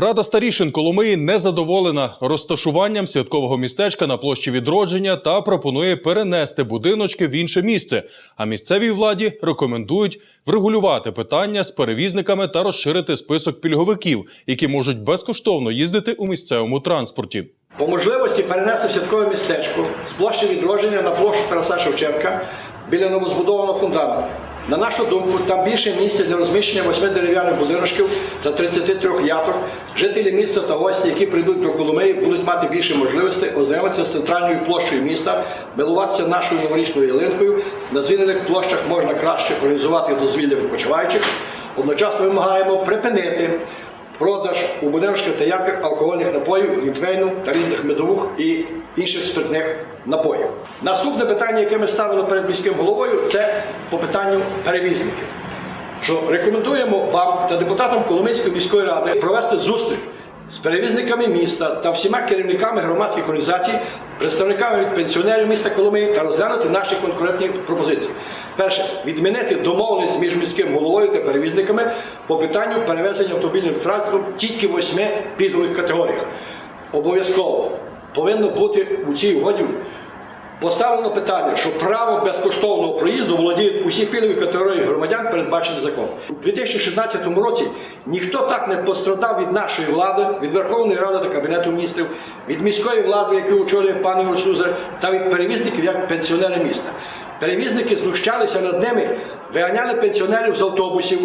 Рада старішин Коломиї не задоволена розташуванням святкового містечка на площі відродження та пропонує перенести будиночки в інше місце. А місцевій владі рекомендують врегулювати питання з перевізниками та розширити список пільговиків, які можуть безкоштовно їздити у місцевому транспорті. По можливості перенести святкове містечко з площі відродження на площу Тараса Шевченка біля новозбудованого фундаменту. На нашу думку, там більше місця для розміщення восьми дерев'яних будиночків та 33 яток. Жителі міста та гості, які прийдуть до Коломиї, будуть мати більше можливостей ознайомитися з центральною площею міста, милуватися нашою новорічною ялинкою. На звільнених площах можна краще організувати дозвілля відпочиваючих. Одночасно вимагаємо припинити продаж у будиночках та ямках алкогольних напоїв, глінтвейну та різних медовух і інших спиртних напоїв. Наступне питання, яке ми ставили перед міським головою, це по питанню перевізників. Що рекомендуємо вам та депутатам Коломийської міської ради провести зустріч з перевізниками міста та всіма керівниками громадських організацій, представниками від пенсіонерів міста Коломиї та розглянути наші конкурентні пропозиції. Перше, відмінити домовленість між міським головою та перевізниками по питанню перевезення автомобільним транспортом тільки восьми пільгових категоріях. Обов'язково повинно бути у цій угоді Поставлено питання, що право безкоштовного проїзду володіють усі пільгові категорії громадян, передбачені законом. У 2016 році ніхто так не пострадав від нашої влади, від Верховної Ради та Кабінету міністрів, від міської влади, яку очолює пан Ігор Слюзер, та від перевізників як пенсіонери міста. Перевізники знущалися над ними, виганяли пенсіонерів з автобусів.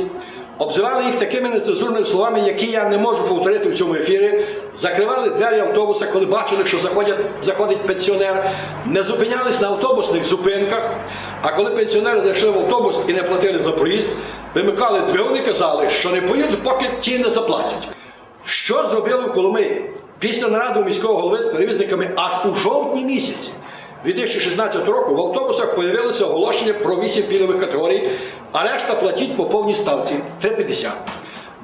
Обзивали їх такими нецензурними словами, які я не можу повторити в цьому ефірі. Закривали двері автобуса, коли бачили, що заходять, заходить пенсіонер. Не зупинялись на автобусних зупинках. А коли пенсіонери зайшли в автобус і не платили за проїзд, вимикали двигун і казали, що не поїдуть, поки ті не заплатять. Що зробили в Коломиї? Після наради міського голови з перевізниками аж у жовтні місяці 2016 року в автобусах появилося оголошення про 8 пільгових категорій, а решта платіть по повній ставці 3,50.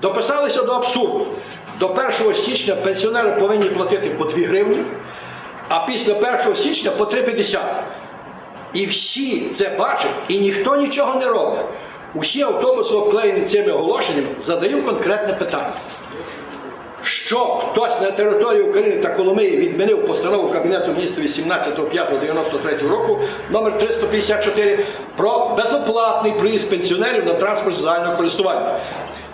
Дописалися до абсурду. До 1 січня пенсіонери повинні платити по 2 гривні, а після 1 січня по 3,50. І всі це бачать, і ніхто нічого не робить. Усі автобуси обклеєні цими оголошеннями, задаю конкретне питання. Що хтось на території України та Коломиї відмінив постанову Кабінету міністрів 18.05.93 року номер 354 про безоплатний проїзд пенсіонерів на транспорті загального користування,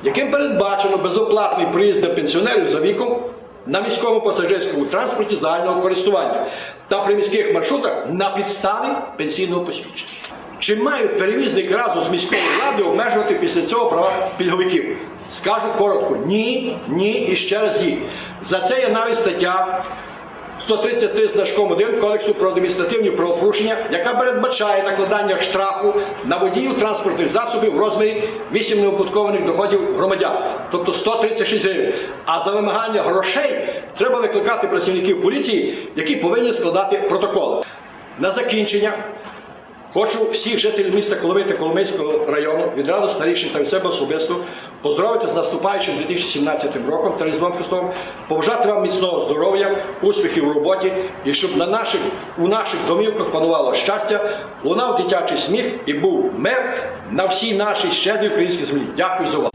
яким передбачено безоплатний проїзд для пенсіонерів за віком на міському пасажирському транспорті загального користування та при міських маршрутах на підставі пенсійного посвідчення. Чи мають перевізники разом з міською владою обмежувати після цього права пільговиків? Скажу коротко: ні, ні і ще раз ні. За це є навіть стаття 133 значком 1 Кодексу про адміністративні правопорушення, яка передбачає накладання штрафу на водіїв транспортних засобів в розмірі 8 неоподаткованих доходів громадян, тобто 136 гривень. А за вимагання грошей треба викликати працівників поліції, які повинні складати протоколи. На закінчення. Хочу всіх жителів міста Коломиї та Коломийського району від радості рішення та від себе особисто поздоровити з наступаючим 2017 роком та Різдвом Христом, побажати вам міцного здоров'я, успіхів у роботі і щоб на наших, у наших домівках панувало щастя, лунав дитячий сміх і був мир на всій нашій щедрій українській землі. Дякую за увагу.